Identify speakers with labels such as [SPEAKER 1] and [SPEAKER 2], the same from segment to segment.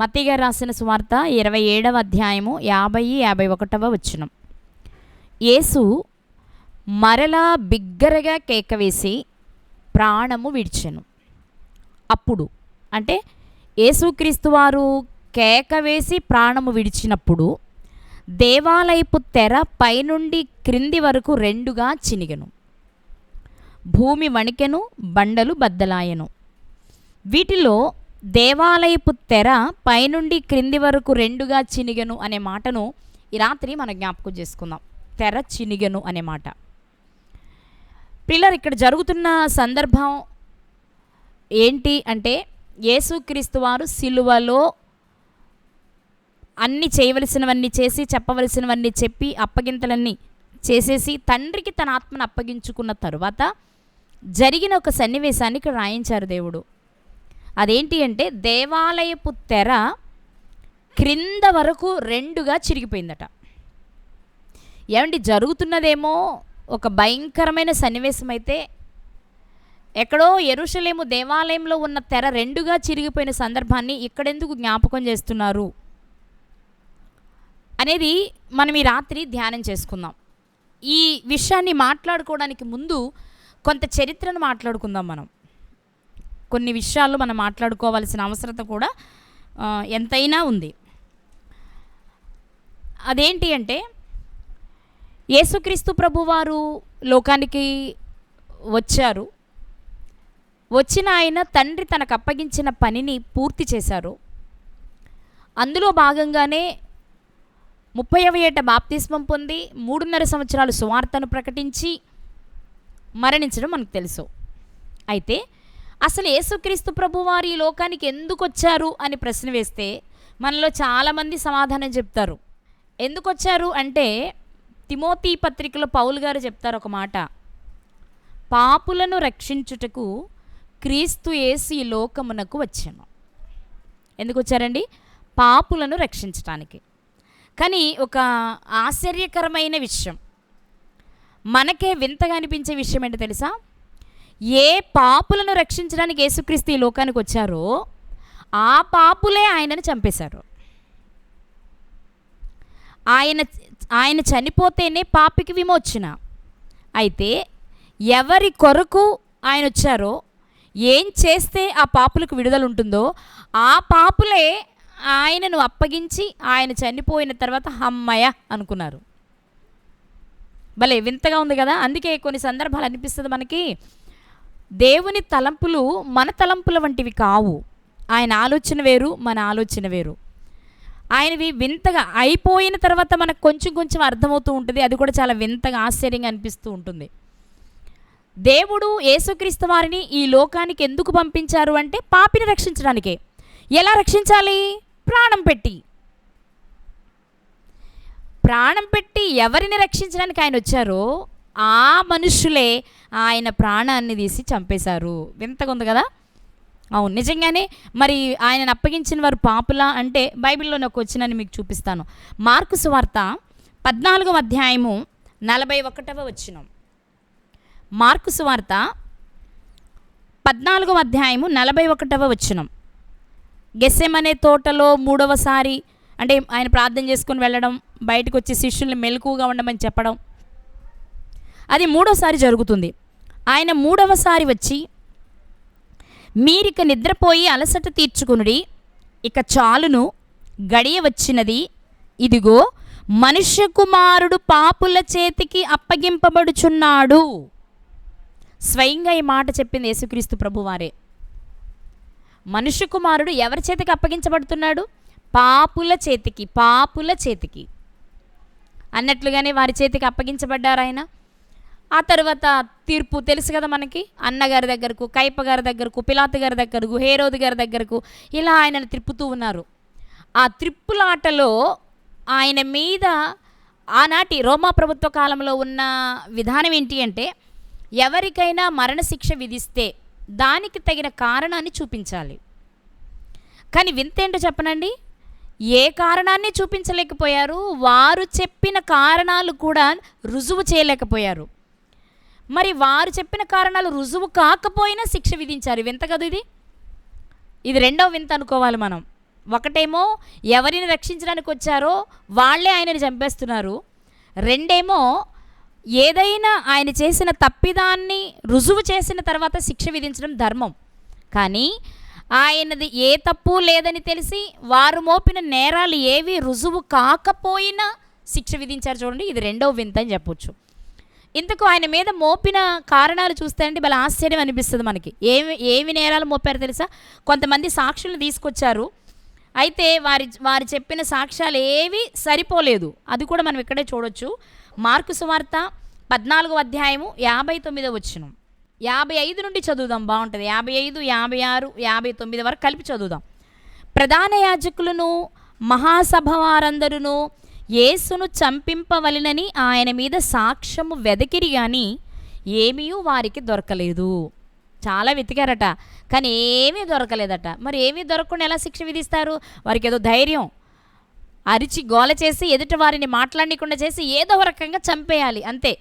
[SPEAKER 1] మత్తిగా రాసిన సువార్త ఇరవై ఏడవ అధ్యాయము యాభై యాభై ఒకటవ వచ్చినం యేసు మరలా బిగ్గరగా కేక వేసి ప్రాణము విడిచెను. అప్పుడు అంటే యేసుక్రీస్తు వారు కేక వేసి ప్రాణము విడిచినప్పుడు దేవాలయపు తెర పైనుండి క్రింది వరకు రెండుగా చినిగను. భూమి వణికెను బండలు బద్దలాయెను. వీటిలో దేవాలయపు తెర పైనుండి క్రింది వరకు రెండుగా చినిగెను అనే మాటను ఈ రాత్రి మనం జ్ఞాపకం చేసుకుందాం. తెర చినిగెను అనే మాట. పిల్లలు ఇక్కడ జరుగుతున్న సందర్భం ఏంటి అంటే యేసుక్రీస్తు వారు సిలువలో అన్ని చేయవలసినవన్నీ చేసి చెప్పవలసినవన్నీ చెప్పి అప్పగింతలన్నీ చేసేసి తండ్రికి తన ఆత్మను అప్పగించుకున్న తరువాత జరిగిన ఒక సన్నివేశాన్ని ఇక్కడ రాయించారు దేవుడు. అదేంటి అంటే దేవాలయపు తెర క్రింద వరకు రెండుగా చిరిగిపోయిందట. ఏమండి జరుగుతున్నదేమో? ఒక భయంకరమైన సన్నివేశం అయితే ఎక్కడో ఎరుషలేము దేవాలయంలో ఉన్న తెర రెండుగా చిరిగిపోయిన సందర్భాన్ని ఇక్కడెందుకు జ్ఞాపకం చేస్తున్నారు? అనేది మనం ఈ రాత్రి ధ్యానం చేసుకుందాం. ఈ విషయాన్ని మాట్లాడుకోవడానికి ముందు కొంత చరిత్రను మాట్లాడుకుందాం మనం. కొన్ని విషయాలు మనం మాట్లాడుకోవాల్సిన అవసరత కూడా ఎంతైనా ఉంది. అదేంటి అంటే యేసుక్రీస్తు ప్రభువారు లోకానికి వచ్చారు. వచ్చిన ఆయన తండ్రి తనకు అప్పగించిన పనిని పూర్తి చేశారు. అందులో భాగంగానే ముప్పైవ ఏట బాప్తిస్మం పొంది మూడున్నర సంవత్సరాలు సువార్తను ప్రకటించి మరణించడం మనకు తెలుసు. అయితే అసలు యేసుక్రీస్తు ప్రభువారు ఈ లోకానికి ఎందుకు వచ్చారు అని ప్రశ్న వేస్తే మనలో చాలామంది సమాధానం చెప్తారు. ఎందుకు వచ్చారు అంటే తిమోతి పత్రికలో పౌలు గారు చెప్తారు ఒక మాట. పాపులను రక్షించుటకు క్రీస్తు యేసు ఈ లోకమునకు వచ్చాను. ఎందుకు వచ్చారండి? పాపులను రక్షించటానికి. కానీ ఒక ఆశ్చర్యకరమైన విషయం. మనకే వింతగా అనిపించే విషయం ఏంటో తెలుసా? ఏ పాపులను రక్షించడానికి యేసుక్రీస్తు ఈ లోకానికి వచ్చారో ఆ పాపులే ఆయనను చంపేశారు. ఆయన ఆయన చనిపోతేనే పాపికి విమోచన అయితే ఎవరి కొరకు ఆయన వచ్చారో ఏం చేస్తే ఆ పాపులకు విడుదల ఉంటుందో ఆ పాపులే ఆయనను అప్పగించి ఆయన చనిపోయిన తర్వాత హమ్మయ్య అనుకున్నారు. భలే వింతగా ఉంది కదా? అందుకే కొన్ని సందర్భాలు అనిపిస్తుంది మనకి. దేవుని తలంపులు మన తలంపుల వంటివి కావు. ఆయన ఆలోచన వేరు మన ఆలోచన వేరు. ఆయనవి వింతగా అయిపోయిన తర్వాత మనకు కొంచెం కొంచెం అర్థమవుతూ ఉంటుంది. అది కూడా చాలా వింతగా ఆశ్చర్యంగా అనిపిస్తూ ఉంటుంది. దేవుడు యేసుక్రీస్తు వారిని ఈ లోకానికి ఎందుకు పంపించారు అంటే పాపిని రక్షించడానికే. ఎలా రక్షించాలి? ప్రాణం పెట్టి. ప్రాణం పెట్టి ఎవరిని రక్షించడానికి ఆయన వచ్చారో ఆ మనుషులే ఆయన ప్రాణాన్ని తీసి చంపేశారు. వింతగా ఉంది కదా? అవును నిజంగానే మరి ఆయనను అప్పగించిన వారు పాపులా అంటే బైబిల్లో నాకు వచ్చినని మీకు చూపిస్తాను. మార్కు సువార్త పద్నాలుగవ అధ్యాయము నలభై ఒకటవ వచ్చినం మార్కు సువార్త పద్నాలుగవ అధ్యాయము నలభై ఒకటవ వచ్చినం గెసెమనే తోటలో మూడవసారి అంటే ఆయన ప్రార్థన చేసుకుని వెళ్ళడం బయటకు వచ్చి శిష్యుల్ని మెలకుగా ఉండమని చెప్పడం అది మూడోసారి జరుగుతుంది. ఆయన మూడవసారి వచ్చి మీరిక నిద్రపోయి అలసట తీర్చుకునుడి ఇక చాలును గడియ వచ్చినది ఇదిగో మనుష్య కుమారుడు పాపుల చేతికి అప్పగింపబడుచున్నాడు. స్వయంగా ఈ మాట చెప్పింది యేసుక్రీస్తు ప్రభువారే. మనుష్య కుమారుడు ఎవరి చేతికి అప్పగించబడుతున్నాడు? పాపుల చేతికి పాపుల చేతికి. అన్నట్లుగానే వారి చేతికి అప్పగించబడ్డారు ఆయన ఆ తర్వాత తీర్పు తెలుసు కదా మనకి? అన్నగారి దగ్గరకు కైప గారి దగ్గరకు పిలాత్ గారి దగ్గరకు హేరోద్ గారి దగ్గరకు ఇలా ఆయనను త్రిప్పుతూ ఉన్నారు. ఆ త్రిప్పులాటలో ఆయన మీద ఆనాటి రోమా ప్రభుత్వ కాలంలో ఉన్న విధానం ఏంటి అంటే ఎవరికైనా మరణశిక్ష విధిస్తే దానికి తగిన కారణాన్ని చూపించాలి. కానీ వింతేంటో చెప్పనండి? ఏ కారణాన్ని చూపించలేకపోయారు? వారు చెప్పిన కారణాలు కూడా రుజువు చేయలేకపోయారు. మరి వారు చెప్పిన కారణాలు రుజువు కాకపోయినా శిక్ష విధించారు. వింత కదా ఇది? ఇది రెండవ వింత అనుకోవాలి మనం. ఒకటేమో ఎవరిని రక్షించడానికి వచ్చారో వాళ్ళే ఆయనని చంపేస్తున్నారు. రెండేమో ఏదైనా ఆయన చేసిన తప్పిదాన్ని రుజువు చేసిన తర్వాత శిక్ష విధించడం ధర్మం. కానీ ఆయనది ఏ తప్పు లేదని తెలిసి వారు మోపిన నేరాలు ఏవి రుజువు కాకపోయినా శిక్ష విధించారు చూడండి. ఇది రెండవ వింత అని చెప్పొచ్చు. ఇంతకు ఆయన మీద మోపిన కారణాలు చూస్తే అంటే భలే ఆశ్చర్యం అనిపిస్తుంది మనకి. ఏమి ఏమి నేరాలు మోపారు తెలుసా? కొంతమంది సాక్షులను తీసుకొచ్చారు. అయితే వారి వారు చెప్పిన సాక్ష్యాలు ఏవి సరిపోలేదు. అది కూడా మనం ఇక్కడే చూడొచ్చు. మార్కు సువార్త పద్నాలుగో అధ్యాయము యాభై తొమ్మిదో వచ్చిన యాభై ఐదు నుండి చదువుదాం బాగుంటుంది. యాభై ఐదు యాభై ఆరు యాభై తొమ్మిది వరకు కలిపి చదువుదాం. ప్రధాన యాజకులను మహాసభ వారందరూ యేసును చంపింపవలెనని ఆయన మీద సాక్ష్యము వెదకిరి గాని ఏమీ వారికి దొరకలేదు. చాలా వెతికారట కానీ ఏమీ దొరకలేదట. మరి ఏమీ దొరకకుండా ఎలా శిక్ష విధిస్తారు? వారికి ఏదో ధైర్యం. అరిచి గోల చేసి ఎదుటి వారిని మాట్లాడకుండా చేసి ఏదో రకంగా చంపేయాలి అంతే.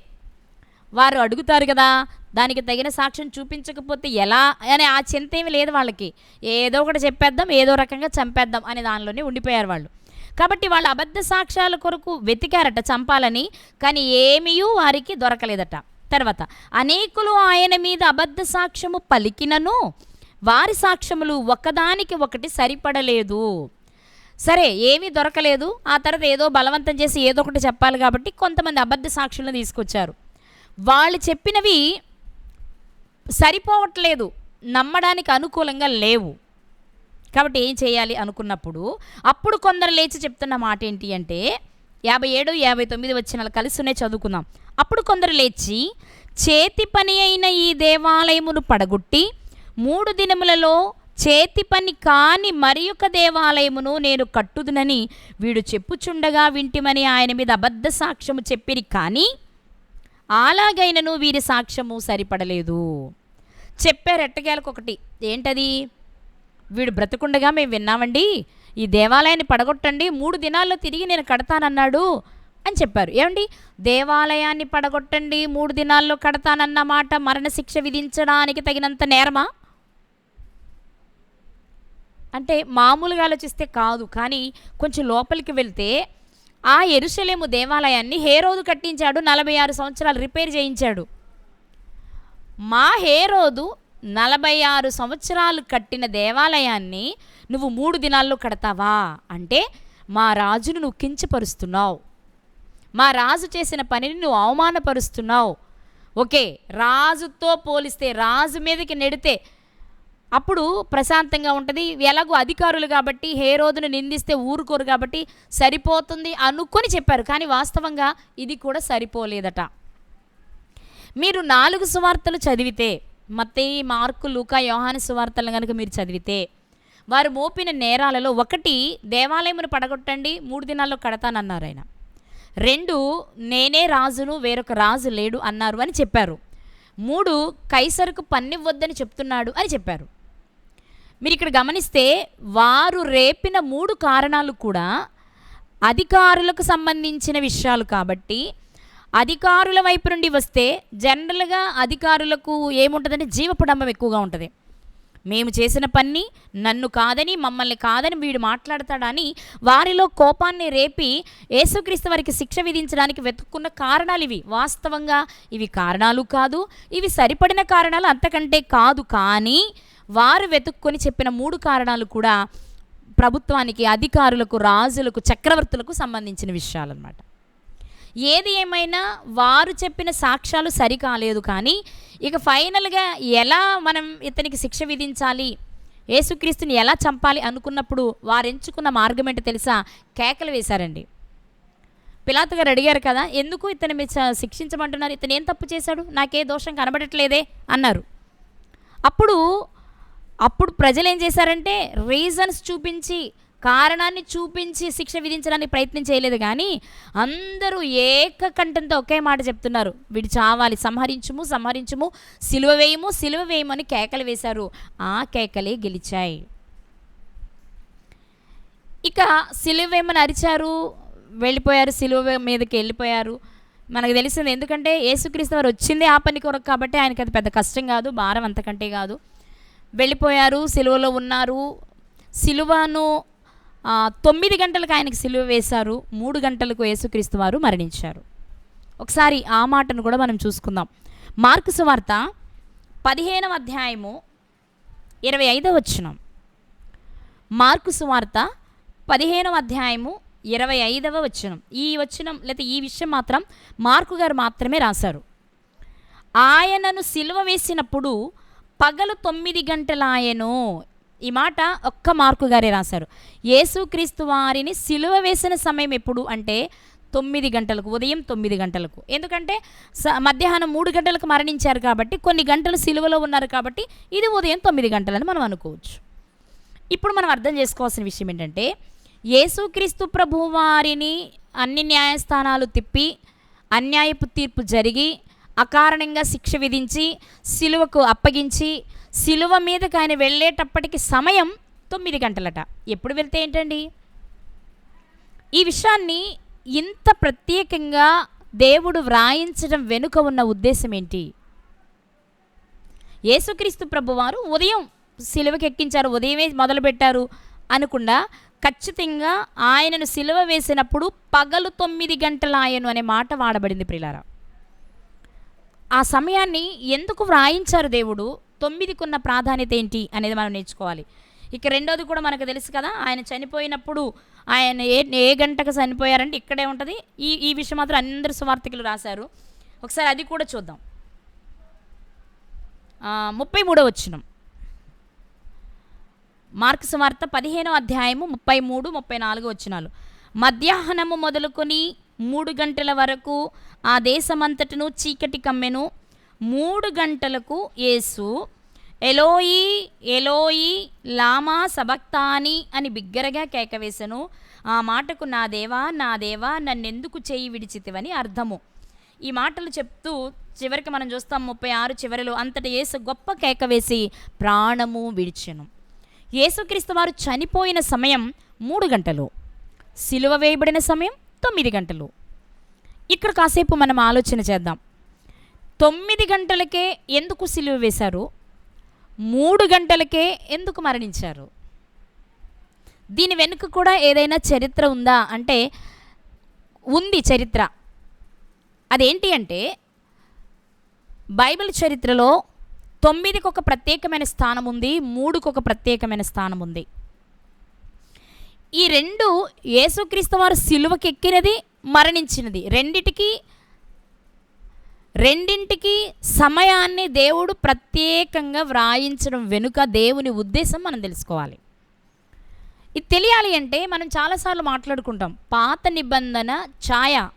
[SPEAKER 1] వారు అడుగుతారు కదా దానికి తగిన సాక్ష్యం చూపించకపోతే ఎలా? అనే ఆ చింత ఏమీ లేదు వాళ్ళకి. ఏదో ఒకటి చెప్పేద్దాం ఏదో రకంగా చంపేద్దాం అనే దానిలోనే ఉండిపోయారు వాళ్ళు. కాబట్టి వాళ్ళు అబద్ధ సాక్ష్యాల కొరకు వెతికారట చంపాలని కానీ ఏమీ వారికి దొరకలేదట. తర్వాత అనేకులు ఆయన మీద అబద్ధ సాక్ష్యము పలికినను వారి సాక్ష్యములు ఒకదానికి ఒకటి సరిపడలేదు. సరే ఏమీ దొరకలేదు. ఆ తర్వాత ఏదో బలవంతం చేసి ఏదో ఒకటి చెప్పాలి కాబట్టి కొంతమంది అబద్ధ సాక్షులను తీసుకొచ్చారు. వాళ్ళు చెప్పినవి సరిపోవట్లేదు. నమ్మడానికి అనుకూలంగా లేవు. కాబట్టి ఏం చేయాలి అనుకున్నప్పుడు అప్పుడు కొందరు లేచి చెప్తున్న మాట ఏంటి అంటే యాభై ఏడు యాభై తొమ్మిది వచ్చిన కలిసినే చదువుకుందాం. అప్పుడు కొందరు లేచి చేతి పని అయిన ఈ దేవాలయమును పడగొట్టి మూడు దినములలో చేతి పని కాని మరి ఒక దేవాలయమును నేను కట్టుదునని వీడు చెప్పుచుండగా వింటిమని ఆయన మీద అబద్ధ సాక్ష్యము చెప్పిరి కానీ అలాగైనను వీరి సాక్ష్యము సరిపడలేదు. చెప్పారు ఎట్టకేలకు ఒకటి ఏంటది? వీడు బ్రతుకుండగా మేము విన్నామండి. ఈ దేవాలయాన్ని పడగొట్టండి. మూడు దినాల్లో తిరిగి నేను కడతానన్నాడు అని చెప్పారు. ఏమండి? దేవాలయాన్ని పడగొట్టండి మూడు దినాల్లో కడతానన్న మాట మరణశిక్ష విధించడానికి తగినంత నేరమా? అంటే మామూలుగా ఆలోచిస్తే కాదు కానీ కొంచెం లోపలికి వెళ్తే ఆ ఎరుసలేము దేవాలయాన్ని హేరోదు కట్టించాడు నలభై ఆరు సంవత్సరాలు రిపేర్ చేయించాడు. మా హేరోదు నలభై ఆరు సంవత్సరాలు కట్టిన దేవాలయాన్ని నువ్వు మూడు దినాల్లో కడతావా? అంటే మా రాజును నువ్వు కించపరుస్తున్నావు. మా రాజు చేసిన పనిని నువ్వు అవమానపరుస్తున్నావు. ఓకే రాజుతో పోలిస్తే రాజు మీదకి నెడితే అప్పుడు ప్రశాంతంగా ఉంటుంది. ఎలాగో అధికారులు కాబట్టి హే రోజును నిందిస్తే ఊరుకోరు కాబట్టి సరిపోతుంది అనుకొని చెప్పారు. కానీ వాస్తవంగా ఇది కూడా సరిపోలేదట. మీరు నాలుగు సువార్తలు చదివితే మత్తయి మార్కు లూకా యోహాను సువార్తలను కనుక మీరు చదివితే వారు మోపిన నేరాలలో ఒకటి దేవాలయమును పడగొట్టండి మూడు దినాల్లో కడతానన్నారు ఆయన. రెండు నేనే రాజును వేరొక రాజు లేడు అన్నారు అని చెప్పారు. మూడు కైసరుకు పన్నివ్వద్దని చెప్తున్నాడు అని చెప్పారు. మీరు ఇక్కడ గమనిస్తే వారు రేపిన మూడు కారణాలు కూడా అధికారులకు సంబంధించిన విషయాలు కాబట్టి అధికారుల వైపు నుండి వస్తే జనరల్గా అధికారులకు ఏముంటుందంటే జీవపడంబం ఎక్కువగా ఉంటుంది. మేము చేసిన పని నన్ను కాదని మమ్మల్ని కాదని వీడు మాట్లాడతాడని వారిలో కోపాన్ని రేపి యేసుక్రీస్తు వారికి శిక్ష విధించడానికి వెతుక్కున్న కారణాలు ఇవి. వాస్తవంగా ఇవి కారణాలు కాదు ఇవి సరిపడిన కారణాలు అంతకంటే కాదు కానీ వారు వెతుక్కొని చెప్పిన మూడు కారణాలు కూడా ప్రభుత్వానికి అధికారులకు రాజులకు చక్రవర్తులకు సంబంధించిన విషయాలన్నమాట. ఏది ఏమైనా వారు చెప్పిన సాక్ష్యాలు సరికాలేదు కానీ ఇక ఫైనల్గా ఎలా మనం ఇతనికి శిక్ష విధించాలి యేసుక్రీస్తుని ఎలా చంపాలి అనుకున్నప్పుడు వారు ఎంచుకున్న మార్గం ఏంటో తెలుసా? కేకలు వేశారండి. పిలాత్ గారు అడిగారు కదా ఎందుకు ఇతను మీరు శిక్షించమంటున్నారు? ఇతను ఏం తప్పు చేశాడు? నాకే దోషం కనబడట్లేదే? అన్నారు. అప్పుడు అప్పుడు ప్రజలు ఏం చేశారంటే రీజన్స్ చూపించి కారణాన్ని చూపించి శిక్ష విధించడానికి ప్రయత్నం చేయలేదు కానీ అందరూ ఏకకంఠంతో ఒకే మాట చెప్తున్నారు. వీడు చావాలి సంహరించుము సంహరించుము సిలువ వేయము సిలువ వేయము అని కేకలు వేశారు. ఆ కేకలే గెలిచాయి. ఇక సిలువ వేయమని అరిచారు వెళ్ళిపోయారు సిలువ మీదకి వెళ్ళిపోయారు. మనకు తెలిసింది ఎందుకంటే యేసుక్రీస్తు వారు వచ్చింది ఆ పని కొరకు కాబట్టి ఆయనకి అది పెద్ద కష్టం కాదు భారం అంతకంటే కాదు. వెళ్ళిపోయారు సిలువలో ఉన్నారు. సిలువను తొమ్మిది గంటలకు ఆయనకు సిలువ వేశారు మూడు గంటలకు యేసుక్రీస్తు వారు మరణించారు. ఒకసారి ఆ మాటను కూడా మనం చూసుకుందాం. మార్కు సువార్త పదిహేనవ అధ్యాయము ఇరవై ఐదవ వచనం. మార్కు సువార్త పదిహేనవ అధ్యాయము ఇరవై ఐదవ వచనం. ఈ వచనం లేదా ఈ విషయం మాత్రం మార్కు గారు మాత్రమే రాశారు. ఆయనను సిలువ వేసినప్పుడు పగలు తొమ్మిది గంటలాయను ఈ మాట ఒక్క మార్కు గారే రాశారు. యేసుక్రీస్తు వారిని సిలువ వేసిన సమయం ఎప్పుడు అంటే తొమ్మిది గంటలకు ఉదయం తొమ్మిది గంటలకు. ఎందుకంటే స మధ్యాహ్నం మూడు గంటలకు మరణించారు కాబట్టి కొన్ని గంటలు సిలువలో ఉన్నారు కాబట్టి ఇది ఉదయం తొమ్మిది గంటలని మనం అనుకోవచ్చు. ఇప్పుడు మనం అర్థం చేసుకోవాల్సిన విషయం ఏంటంటే యేసుక్రీస్తు ప్రభు వారిని అన్ని న్యాయస్థానాలు తిప్పి అన్యాయపు తీర్పు జరిగి అకారణంగా శిక్ష విధించి సిలువకు అప్పగించి సిలువ మీదకి ఆయన వెళ్ళేటప్పటికి సమయం తొమ్మిది గంటలట. ఎప్పుడు వెళ్తే ఏంటండి? ఈ విషయాన్ని ఇంత ప్రత్యేకంగా దేవుడు వ్రాయించడం వెనుక ఉన్న ఉద్దేశం ఏంటి? యేసుక్రీస్తు ప్రభువారు ఉదయం సిలువకి ఎక్కించారు ఉదయమే మొదలుపెట్టారు అనకుండా ఖచ్చితంగా ఆయనను సిలువ వేసినప్పుడు పగలు తొమ్మిది గంటల ఆయను అనే మాట వాడబడింది ప్రిలారా ఆ సమయాన్ని ఎందుకు వ్రాయించారు దేవుడు? తొమ్మిదికున్న ప్రాధాన్యత ఏంటి అనేది మనం నేర్చుకోవాలి. ఇక రెండోది కూడా మనకు తెలుసు కదా ఆయన చనిపోయినప్పుడు ఆయన ఏ ఏ గంటకు చనిపోయారంటే ఇక్కడే ఉంటుంది. ఈ ఈ విషయం మాత్రం అందరు సువార్థికులు రాశారు. ఒకసారి అది కూడా చూద్దాం. ముప్పై మూడో వచ్చినం మార్క్ సువార్త పదిహేనో అధ్యాయము ముప్పై మూడు ముప్పై నాలుగు వచ్చినాలు మధ్యాహ్నము మొదలుకొని మూడు గంటల వరకు ఆ దేశమంతటను చీకటి కమ్మెను మూడు గంటలకు యేసు ఎలోయి ఎలోయి లామా సబక్తాని అని బిగ్గరగా కేకవేశను ఆ మాటకు నా దేవా నా దేవా నన్నెందుకు చేయి విడిచితివని అర్థము. ఈ మాటలు చెప్తూ చివరికి మనం చూస్తాం ముప్పై ఆరు చివరిలో అంతటి యేసు గొప్ప కేక వేసి ప్రాణము విడిచెను. యేసుక్రీస్తు వారు చనిపోయిన సమయం మూడు గంటలు సిలువ వేయబడిన సమయం తొమ్మిది గంటలు. ఇక్కడ కాసేపు మనం ఆలోచన చేద్దాం. తొమ్మిది గంటలకే ఎందుకు సిలువ వేశారు? మూడు గంటలకే ఎందుకు మరణించారు? దీని వెనుక కూడా ఏదైనా చరిత్ర ఉందా? అంటే ఉంది చరిత్ర. అదేంటి అంటే బైబిల్ చరిత్రలో తొమ్మిదికి ఒక ప్రత్యేకమైన స్థానం ఉంది మూడుకు ఒక ప్రత్యేకమైన స్థానం ఉంది. ఈ రెండు యేసుక్రీస్తు వారు సిలువకెక్కినది మరణించినది. రెండిటికి రెండింటికి సమయాన్ని దేవుడు ప్రత్యేకంగా వ్రాయించడం వెనుక దేవుని ఉద్దేశం మనం తెలుసుకోవాలి. ఇది తెలియాలి అంటే మనం చాలాసార్లు మాట్లాడుకుంటాం పాత నిబంధన ఛాయ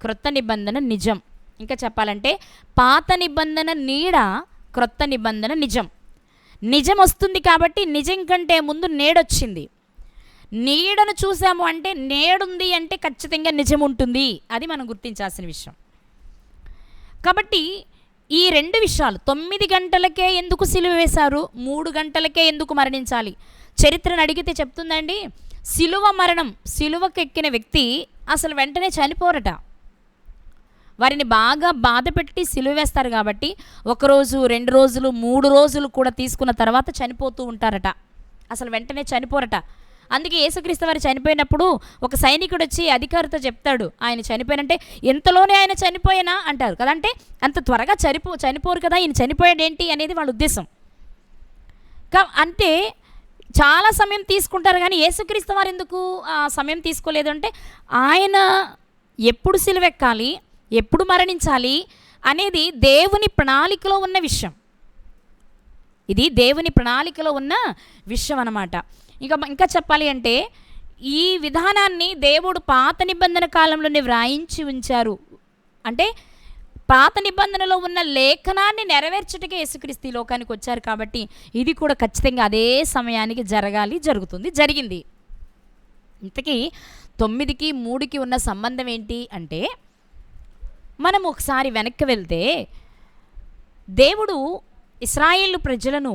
[SPEAKER 1] క్రొత్త నిబంధన నిజం. ఇంకా చెప్పాలంటే పాత నిబంధన నీడ క్రొత్త నిబంధన నిజం. నిజం వస్తుంది కాబట్టి నిజం కంటే ముందు నేడొచ్చింది. నీడను చూసాము అంటే నేడుంది అంటే ఖచ్చితంగా నిజం ఉంటుంది. అది మనం గుర్తించాల్సిన విషయం. కాబట్టి ఈ రెండు విషయాలు తొమ్మిది గంటలకే ఎందుకు సిలువ వేశారు మూడు గంటలకే ఎందుకు మరణించాలి? చరిత్రను అడిగితే చెప్తుందండి సిలువ మరణం సిలువకెక్కిన వ్యక్తి అసలు వెంటనే చనిపోరట. వారిని బాగా బాధ పెట్టి సిలువ వేస్తారు కాబట్టి ఒకరోజు రెండు రోజులు మూడు రోజులు కూడా తీసుకున్న తర్వాత చనిపోతూ ఉంటారట. అసలు వెంటనే చనిపోరట. అందుకే యేసుక్రీస్తు వారు చనిపోయినప్పుడు ఒక సైనికుడు వచ్చి అధికారితో చెప్తాడు ఆయన చనిపోయినంటే ఎంతలోనే ఆయన చనిపోయినా? అంటారు. కదంటే అంత త్వరగా చనిపో చనిపోరు కదా ఈయన చనిపోయాడు ఏంటి అనేది వాళ్ళ ఉద్దేశం. కా అంటే చాలా సమయం తీసుకుంటారు కానీ యేసుక్రీస్తు వారు ఎందుకు సమయం తీసుకోలేదు అంటే ఆయన ఎప్పుడు సిలువెక్కాలి ఎప్పుడు మరణించాలి అనేది దేవుని ప్రణాళికలో ఉన్న విషయం. ఇది దేవుని ప్రణాళికలో ఉన్న విషయం అన్నమాట. ఇంకా ఇంకా చెప్పాలి అంటే ఈ విధానాన్ని దేవుడు పాత నిబంధన కాలంలోనే వ్రాయించి ఉంచారు. అంటే పాత నిబంధనలో ఉన్న లేఖనాన్ని నెరవేర్చుటకే యేసుక్రీస్తు లోకానికి వచ్చారు కాబట్టి ఇది కూడా ఖచ్చితంగా అదే సమయానికి జరగాలి జరుగుతుంది జరిగింది. ఇంతకీ తొమ్మిదికి మూడుకి ఉన్న సంబంధం ఏంటి అంటే మనం ఒకసారి వెనక్కి వెళ్తే దేవుడు ఇస్రాయిల్ ప్రజలను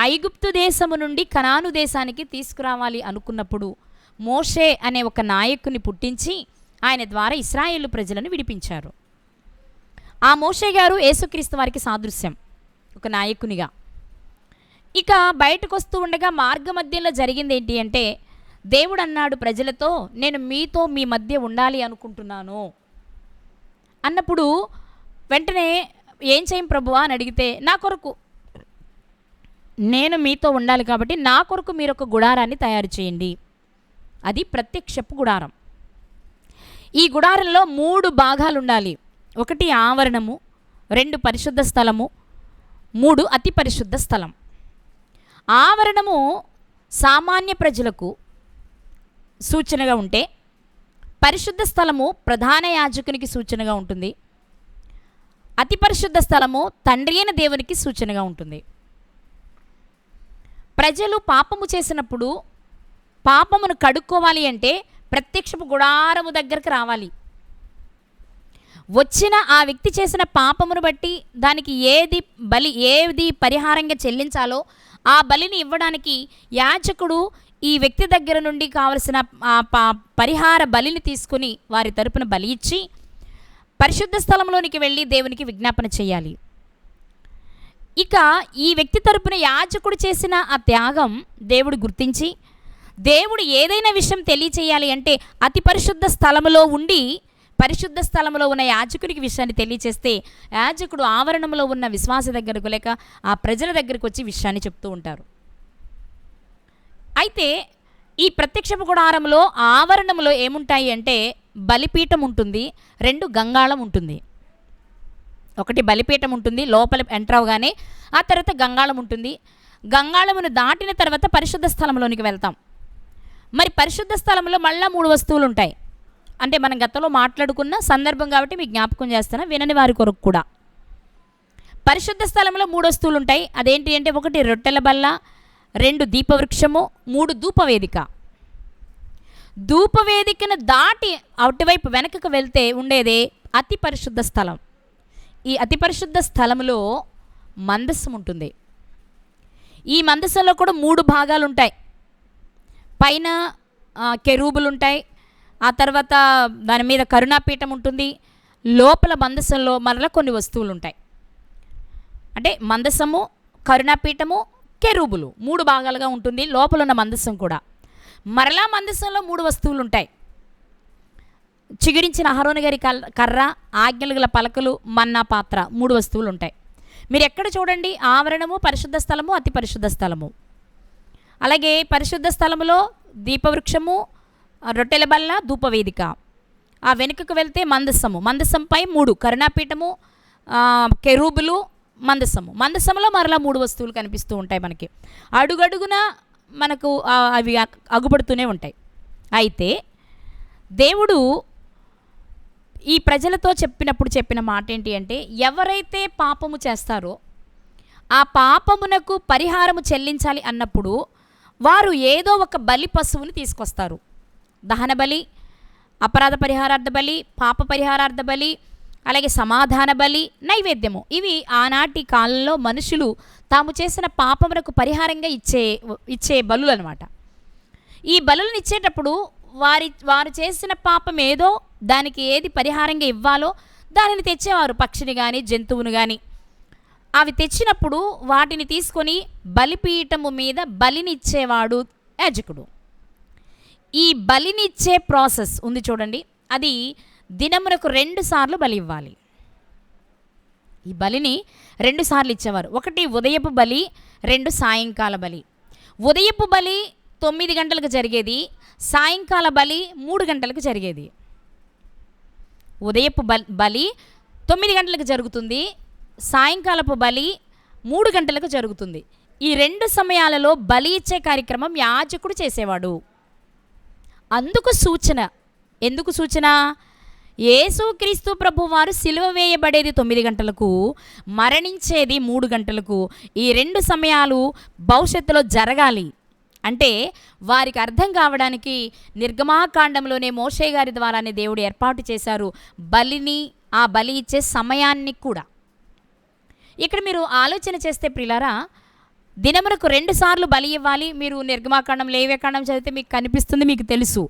[SPEAKER 1] ఐగుప్తు దేశము నుండి కనాను దేశానికి తీసుకురావాలి అనుకున్నప్పుడు మోషే అనే ఒక నాయకుని పుట్టించి ఆయన ద్వారా ఇస్రాయేల్ ప్రజలను విడిపించారు. ఆ మోషే గారు యేసుక్రీస్తు వారికి సాదృశ్యం ఒక నాయకునిగా. ఇక బయటకు వస్తూ ఉండగా మార్గ మధ్యంలో జరిగింది ఏంటి అంటే దేవుడు అన్నాడు ప్రజలతో నేను మీతో మీ మధ్య ఉండాలి అనుకుంటున్నాను. అన్నప్పుడు వెంటనే ఏం చేయం ప్రభువా అని అడిగితే నా కొరకు నేను మీతో ఉండాలి కాబట్టి నా కొరకు మీరు ఒక గుడారాన్ని తయారు చేయండి. అది ప్రత్యక్షపు గుడారం. ఈ గుడారంలో మూడు భాగాలు ఉండాలి ఒకటి ఆవరణము రెండు పరిశుద్ధ స్థలము మూడు అతి పరిశుద్ధ స్థలం. ఆవరణము సామాన్య ప్రజలకు సూచనగా ఉంటే పరిశుద్ధ స్థలము ప్రధాన యాజకునికి సూచనగా ఉంటుంది. అతి పరిశుద్ధ స్థలము తండ్రి అయిన దేవునికి సూచనగా ఉంటుంది. ప్రజలు పాపము చేసినప్పుడు పాపమును కడుక్కోవాలి అంటే ప్రత్యక్షపు గుడారము దగ్గరకు రావాలి. వచ్చిన ఆ వ్యక్తి చేసిన పాపమును బట్టి దానికి ఏది బలి ఏది పరిహారంగా చెల్లించాలో ఆ బలిని ఇవ్వడానికి యాచకుడు ఈ వ్యక్తి దగ్గర నుండి కావలసిన ఆ పరిహార బలిని తీసుకుని వారి తరపున బలి ఇచ్చి పరిశుద్ధ స్థలంలోనికి వెళ్ళి దేవునికి విజ్ఞాపన చేయాలి. ఇక ఈ వ్యక్తి తరపున యాజకుడు చేసిన ఆ త్యాగం దేవుడు గుర్తించి దేవుడు ఏదైనా విషయం తెలియచేయాలి అంటే అతి పరిశుద్ధ స్థలములో ఉండి పరిశుద్ధ స్థలంలో ఉన్న యాజకుడికి విషయాన్ని తెలియచేస్తే యాజకుడు ఆవరణంలో ఉన్న విశ్వాస దగ్గరకు లేక ఆ ప్రజల దగ్గరకు వచ్చి విషయాన్ని చెప్తూ ఉంటారు. అయితే ఈ ప్రత్యక్షపు గుడారంలో ఆవరణంలో ఏముంటాయి అంటే బలిపీఠం ఉంటుంది రెండు గంగాళం ఉంటుంది. ఒకటి బలిపీఠం ఉంటుంది లోపల ఎంటర్ అవగానే ఆ తర్వాత గంగాళం ఉంటుంది. గంగాళమును దాటిన తర్వాత పరిశుద్ధ స్థలంలోనికి వెళ్తాం. మరి పరిశుద్ధ స్థలంలో మళ్ళా మూడు వస్తువులు ఉంటాయి అంటే మనం గతంలో మాట్లాడుకున్న సందర్భం కాబట్టి మీకు జ్ఞాపకం చేస్తాను వినని వారి కొరకు కూడా. పరిశుద్ధ స్థలంలో మూడు వస్తువులు ఉంటాయి అదేంటి అంటే ఒకటి రొట్టెల బల్ల రెండు దీపవృక్షము మూడు ధూపవేదిక. ధూపవేదికను దాటి అటువైపు వెనకకు వెళ్తే ఉండేదే అతి పరిశుద్ధ స్థలం. ఈ అతి పరిశుద్ధ స్థలంలో మందస్సం ఉంటుంది. ఈ మందస్సంలో కూడా మూడు భాగాలు ఉంటాయి పైన కెరూబులు ఉంటాయి ఆ తర్వాత దాని మీద కరుణాపీఠం ఉంటుంది. లోపల మందసంలో మరల కొన్ని వస్తువులు ఉంటాయి అంటే మందసము కరుణాపీఠము కెరూబులు మూడు భాగాలుగా ఉంటుంది. లోపల ఉన్న మందసం కూడా. మరలా మందసంలో మూడు వస్తువులు ఉంటాయి చిగురించిన అహరోని గారి కల్ కర్ర ఆజ్ఞలు గల పలకలు మన్నా పాత్ర మూడు వస్తువులు ఉంటాయి మీరు ఎక్కడ చూడండి? ఆవరణము పరిశుద్ధ స్థలము అతి పరిశుద్ధ స్థలము. అలాగే పరిశుద్ధ స్థలములో దీపవృక్షము రొట్టెల బల్ల ధూపవేదిక. ఆ వెనుకకు వెళ్తే మందసము. మందసంపై మూడు కరుణాపీఠము కెరూబులు మందసము. మందసములో మరలా మూడు వస్తువులు కనిపిస్తూ ఉంటాయి మనకి. అడుగడుగున మనకు అవి అగుపడుతూనే ఉంటాయి. అయితే దేవుడు ఈ ప్రజలతో చెప్పినప్పుడు చెప్పిన మాట ఏంటి అంటే ఎవరైతే పాపము చేస్తారో ఆ పాపమునకు పరిహారము చెల్లించాలి అన్నప్పుడు వారు ఏదో ఒక బలి పశువుని తీసుకొస్తారు. దహన బలి అపరాధ పరిహారార్థ బలి పాప పరిహారార్థ బలి అలాగే సమాధాన బలి నైవేద్యము. ఇవి ఆనాటి కాలంలో మనుషులు తాము చేసిన పాపమునకు పరిహారంగా ఇచ్చే ఇచ్చే బలులు అనమాట ఈ బలులను ఇచ్చేటప్పుడు వారి వారు చేసిన పాపం ఏదో దానికి ఏది పరిహారంగా ఇవ్వాలో దానిని తెచ్చేవారు పక్షిని కానీ జంతువును కానీ అవి తెచ్చినప్పుడు వాటిని తీసుకొని బలిపీఠము మీద బలినిచ్చేవాడు యాజకుడు. ఈ బలినిచ్చే ప్రాసెస్ ఉంది చూడండి. అది దినమునకు రెండు సార్లు బలి ఇవ్వాలి. ఈ బలిని రెండు సార్లు ఇచ్చేవారు. ఒకటి ఉదయపు బలి రెండు సాయంకాల బలి. ఉదయపు బలి తొమ్మిది గంటలకు జరిగేది సాయంకాల బలి మూడు గంటలకు జరిగేది. ఉదయపు బలి తొమ్మిది గంటలకు జరుగుతుంది సాయంకాలపు బలి మూడు గంటలకు జరుగుతుంది. ఈ రెండు సమయాలలో బలి ఇచ్చే కార్యక్రమం యాజకుడు చేసేవాడు. అందుకు సూచన. ఎందుకు సూచన? యేసుక్రీస్తు ప్రభు వారు సిలువ వేయబడేది తొమ్మిది గంటలకు మరణించేది మూడు గంటలకు. ఈ రెండు సమయాలు భవిష్యత్తులో జరగాలి. అంటే వారికి అర్థం కావడానికి నిర్గమాకాండంలోనే మోషే గారి ద్వారానే దేవుడు ఏర్పాటు చేశారు. బలిని ఆ బలి ఇచ్చే సమయాన్ని కూడా. ఇక్కడ మీరు ఆలోచన చేస్తే ప్రిలారా దినమునకు రెండు సార్లు బలి ఇవ్వాలి మీరు నిర్గమాకాండం లేవ్యకాండం చదివితే మీకు కనిపిస్తుంది మీకు తెలుసు.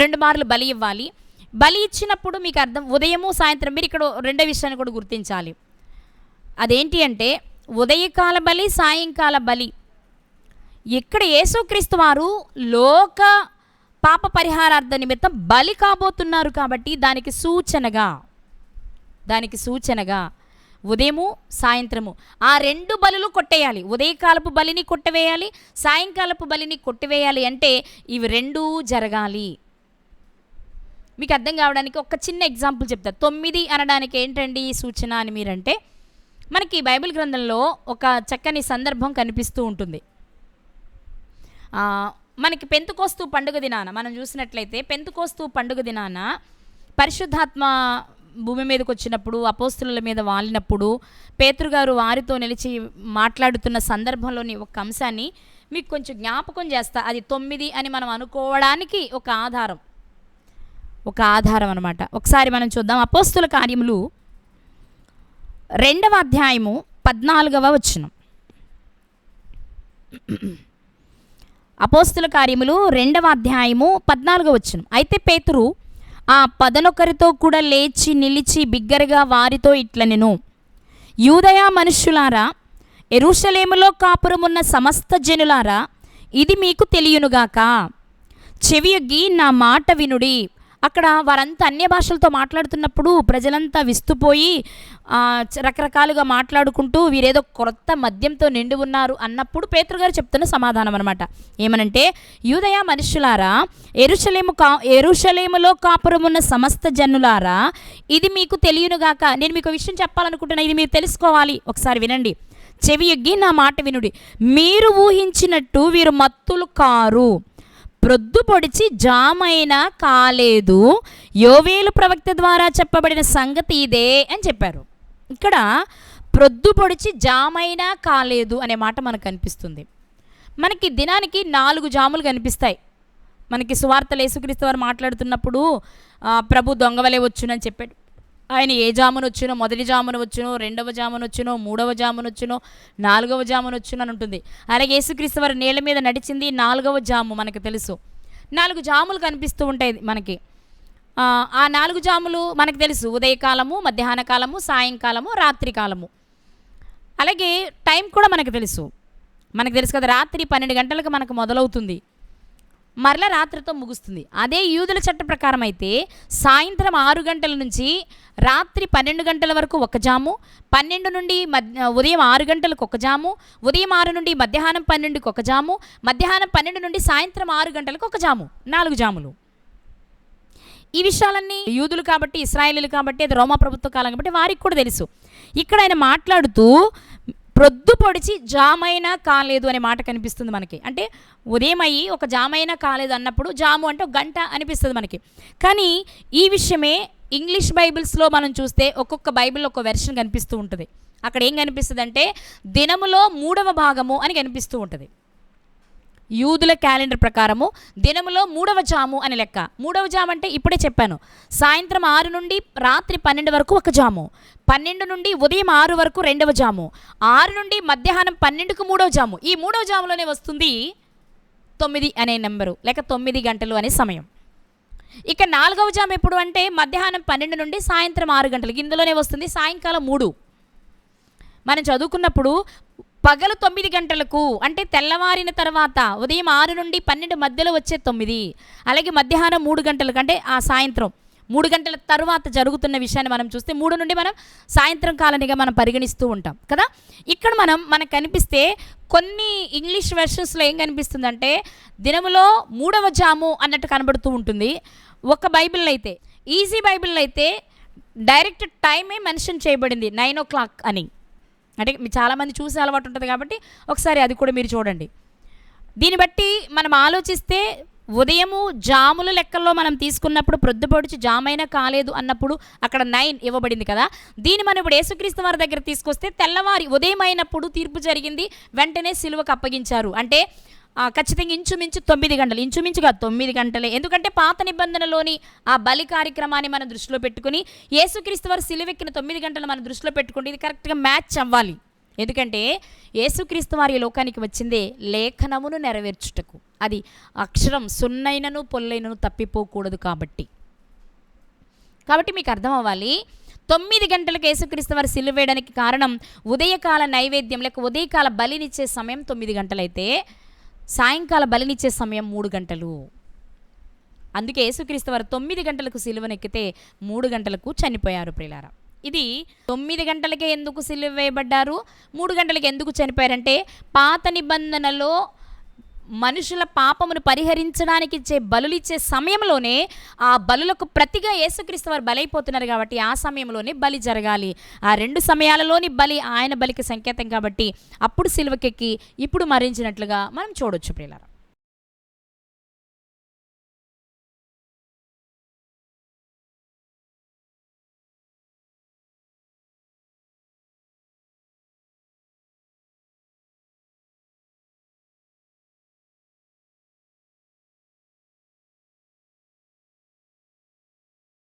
[SPEAKER 1] రెండు మార్లు బలి ఇవ్వాలి. బలి ఇచ్చినప్పుడు మీకు అర్థం ఉదయము సాయంత్రం మీరు ఇక్కడ రెండో విషయాన్ని కూడా గుర్తించాలి. అదేంటి అంటే ఉదయకాల బలి సాయంకాల బలి ఇక్కడ యేసుక్రీస్తు వారు లోక పాప పరిహారార్థ నిమిత్తం బలి కాబోతున్నారు కాబట్టి దానికి సూచనగా దానికి సూచనగా ఉదయము సాయంత్రము ఆ రెండు బలులు కొట్టేయాలి. ఉదయకాలపు బలిని కొట్టవేయాలి సాయంకాలపు బలిని కొట్టివేయాలి అంటే ఇవి రెండూ జరగాలి. మీకు అర్థం కావడానికి ఒక చిన్న ఎగ్జాంపుల్ చెప్తా. తొమ్మిది అనడానికి ఏంటండి ఈ సూచన అని మీరంటే మనకి బైబిల్ గ్రంథంలో ఒక చక్కని సందర్భం కనిపిస్తూ ఉంటుంది. మనకి పెంతుకోస్తు పండుగ దినాన మనం చూసినట్లయితే పెంతుకోస్తు పండుగ దినాన పరిశుద్ధాత్మ భూమి మీదకి వచ్చినప్పుడు అపోస్తుల మీద వాలినప్పుడు పేతృగారు వారితో నిలిచి మాట్లాడుతున్న సందర్భంలోని ఒక అంశాన్ని మీకు కొంచెం జ్ఞాపకం చేస్తా. అది తొమ్మిది అని మనం అనుకోవడానికి ఒక ఆధారం. ఒక ఆధారం అనమాట ఒకసారి మనం చూద్దాం. అపోస్తుల కార్యములు రెండవ అధ్యాయము పద్నాలుగవ వచనం. అపోస్తుల కార్యములు రెండవ అధ్యాయము పద్నాలుగో వచ్చును అయితే పేతురు ఆ పదనొకరితో కూడా లేచి నిలిచి బిగ్గరగా వారితో ఇట్లనెను యూదయ మనుష్యులారా ఎరుషలేములో కాపురమున్న సమస్త జనులారా ఇది మీకు తెలియనుగాక. చెవియొగ్గి నా మాట వినుడి. అక్కడ వారంతా అన్య భాషలతో మాట్లాడుతున్నప్పుడు ప్రజలంతా విస్తుపోయి రకరకాలుగా మాట్లాడుకుంటూ వీరేదో కొత్త మద్యంతో నిండి ఉన్నారు అన్నప్పుడు పేతృగారు చెప్తున్న సమాధానం అనమాట ఏమనంటే యూదయ మనుషులారా ఎరుషలేము కా ఎరుషలేములో కాపురమున్న సమస్త జనులారా ఇది మీకు తెలియనుగాక నేను మీకు విషయం చెప్పాలనుకుంటున్నా ఇది మీరు తెలుసుకోవాలి. ఒకసారి వినండి. చెవి ఎగ్గి నా మాట వినుడి. మీరు ఊహించినట్టు వీరు మత్తులు కారు. ప్రొద్దు పొడిచి జామైన కాలేదు. యోవేలు ప్రవక్త ద్వారా చెప్పబడిన సంగతి ఇదే అని చెప్పారు. ఇక్కడ ప్రొద్దు పొడిచి జామైన కాలేదు అనే మాట మనకు కనిపిస్తుంది మనకి దినానికి నాలుగు జాములు కనిపిస్తాయి. మనకి సువార్తలు యేసుక్రీస్తు వారు మాట్లాడుతున్నప్పుడు ప్రభు దొంగవలే వచ్చునని చెప్పాడు. ఆయన ఏ జామున వచ్చినో మొదటి జామున వచ్చినో రెండవ జామున వచ్చునో మూడవ జామున వచ్చినో నాలుగవ జామున వచ్చునో అని ఉంటుంది. అలాగే యేసుక్రీస్తు వారి నేల మీద నడిచింది నాలుగవ జాము మనకు తెలుసు. నాలుగు జాములు కనిపిస్తూ ఉంటాయి మనకి. ఆ, ఆ నాలుగు జాములు మనకు తెలుసు. ఉదయకాలము మధ్యాహ్న కాలము సాయంకాలము రాత్రి కాలము. అలాగే టైం కూడా మనకు తెలుసు. మనకు తెలుసు కదా రాత్రి పన్నెండు గంటలకు మనకు మొదలవుతుంది. మరల రాత్రితో ముగుస్తుంది. అదే యూదుల చట్ట ప్రకారం అయితే సాయంత్రం ఆరు గంటల నుంచి రాత్రి పన్నెండు గంటల వరకు ఒక జాము పన్నెండు నుండి మధ్య ఉదయం ఆరు గంటలకు ఒక జాము ఉదయం ఆరు నుండి మధ్యాహ్నం పన్నెండుకి ఒక జాము మధ్యాహ్నం పన్నెండు నుండి సాయంత్రం ఆరు గంటలకు ఒక జాము నాలుగు జాములు. ఈ విషయాలన్నీ యూదులు కాబట్టి ఇస్రాయేలీలు కాబట్టి అది రోమా ప్రభుత్వ కాలం కాబట్టి వారికి కూడా తెలుసు. ఇక్కడ ఆయన మాట్లాడుతూ ప్రొద్దు పొడిచి జామైనా కాలేదు అనే మాట కనిపిస్తుంది మనకి. అంటే ఉదయం అయ్యి ఒక జామైనా కాలేదు అన్నప్పుడు జాము అంటే ఒక గంట అనిపిస్తుంది మనకి. కానీ ఈ విషయమే ఇంగ్లీష్ బైబిల్స్లో మనం చూస్తే ఒక్కొక్క బైబిల్ ఒక వెర్షన్ కనిపిస్తూ ఉంటుంది. అక్కడ ఏం కనిపిస్తుంది అంటే దినములో మూడవ భాగము అని కనిపిస్తూ ఉంటుంది. యూదుల క్యాలెండర్ ప్రకారము దినములో మూడవ జాము అని లెక్క. మూడవ జాము అంటే ఇప్పుడే చెప్పాను. సాయంత్రం ఆరు నుండి రాత్రి పన్నెండు వరకు ఒక జాము. పన్నెండు నుండి ఉదయం ఆరు వరకు రెండవ జాము. ఆరు నుండి మధ్యాహ్నం పన్నెండుకు మూడవ జాము. ఈ మూడవ జాములోనే వస్తుంది తొమ్మిది అనే నెంబరు లేక తొమ్మిది గంటలు అనే సమయం. ఇక నాలుగవ జాము ఎప్పుడు అంటే మధ్యాహ్నం పన్నెండు నుండి సాయంత్రం ఆరు గంటలకి. ఇందులోనే వస్తుంది సాయంకాలం మూడు. మనం చదువుకున్నప్పుడు పగలు తొమ్మిది గంటలకు అంటే తెల్లవారిన తర్వాత ఉదయం ఆరు నుండి పన్నెండు మధ్యలో వచ్చే తొమ్మిది అలాగే మధ్యాహ్నం మూడు గంటలకు అంటే ఆ సాయంత్రం. మూడు గంటల తర్వాత జరుగుతున్న విషయాన్ని మనం చూస్తే మూడు నుండి మనం సాయంత్రం కాలనిగా మనం పరిగణిస్తూ ఉంటాం కదా? ఇక్కడ మనం మనకు కనిపిస్తే కొన్ని ఇంగ్లీష్ వెర్షన్స్లో ఏం కనిపిస్తుందంటే దినములో మూడవ జాము అన్నట్టు కనబడుతూ ఉంటుంది. ఒక బైబిల్ అయితే ఈజీ బైబిల్ అయితే డైరెక్ట్ టైమే మెన్షన్ చేయబడింది నైన్ ఓ క్లాక్ అని. అంటే చాలామంది చూసే అలవాటు ఉంటుంది కాబట్టి ఒకసారి అది కూడా మీరు చూడండి. దీన్ని బట్టి మనం ఆలోచిస్తే ఉదయము జాముల లెక్కల్లో మనం తీసుకున్నప్పుడు ప్రొద్దుపొడిచి జామైనా కాలేదు అన్నప్పుడు అక్కడ నైన్ ఇవ్వబడింది కదా. దీన్ని మనం ఇప్పుడు యేసుక్రీస్తు వారి దగ్గర తీసుకొస్తే తెల్లవారి ఉదయం అయినప్పుడు తీర్పు జరిగింది వెంటనే సిలువకు అప్పగించారు. అంటే ఖచ్చితంగా ఇంచుమించు తొమ్మిది గంటలు ఇంచుమించుగా తొమ్మిది గంటలే. ఎందుకంటే పాత నిబంధనలోని ఆ బలి కార్యక్రమాన్ని మనం దృష్టిలో పెట్టుకుని యేసుక్రీస్తు వారు సిలువెక్కిన తొమ్మిది గంటలు మనం దృష్టిలో పెట్టుకుంటే ఇది కరెక్ట్గా మ్యాచ్ అవ్వాలి. ఎందుకంటే యేసుక్రీస్తు వారి లోకానికి వచ్చిందే లేఖనమును నెరవేర్చుటకు. అది అక్షరం సున్నైనను పొల్లైనను తప్పిపోకూడదు కాబట్టి. కాబట్టి మీకు అర్థం అవ్వాలి తొమ్మిది గంటలకు యేసుక్రీస్తు వారు సిలువేయడానికి కారణం ఉదయకాల నైవేద్యం లేక ఉదయకాల బలినిచ్చే సమయం తొమ్మిది గంటలైతే సాయంకాల బలినిచ్చే సమయం మూడు గంటలు. అందుకే యేసుక్రీస్తు వారు తొమ్మిది గంటలకు సిలువనెక్కితే మూడు గంటలకు చనిపోయారు ప్రిలారా ఇది తొమ్మిది గంటలకే ఎందుకు సిలువ వేయబడ్డారు? మూడు గంటలకి ఎందుకు చనిపోయారంటే పాత నిబంధనలో మనుషుల పాపమును పరిహరించడానికి ఇచ్చే బలులిచ్చే సమయంలోనే ఆ బలులకు ప్రతిగా యేసుక్రీస్తు వారు బలైపోతున్నారు కాబట్టి ఆ సమయంలోనే బలి జరగాలి. ఆ రెండు సమయాలలోని బలి ఆయన బలికి సంకేతం కాబట్టి అప్పుడు సిలువకెక్కి ఇప్పుడు మరించినట్లుగా మనం చూడొచ్చు ప్రియులారా.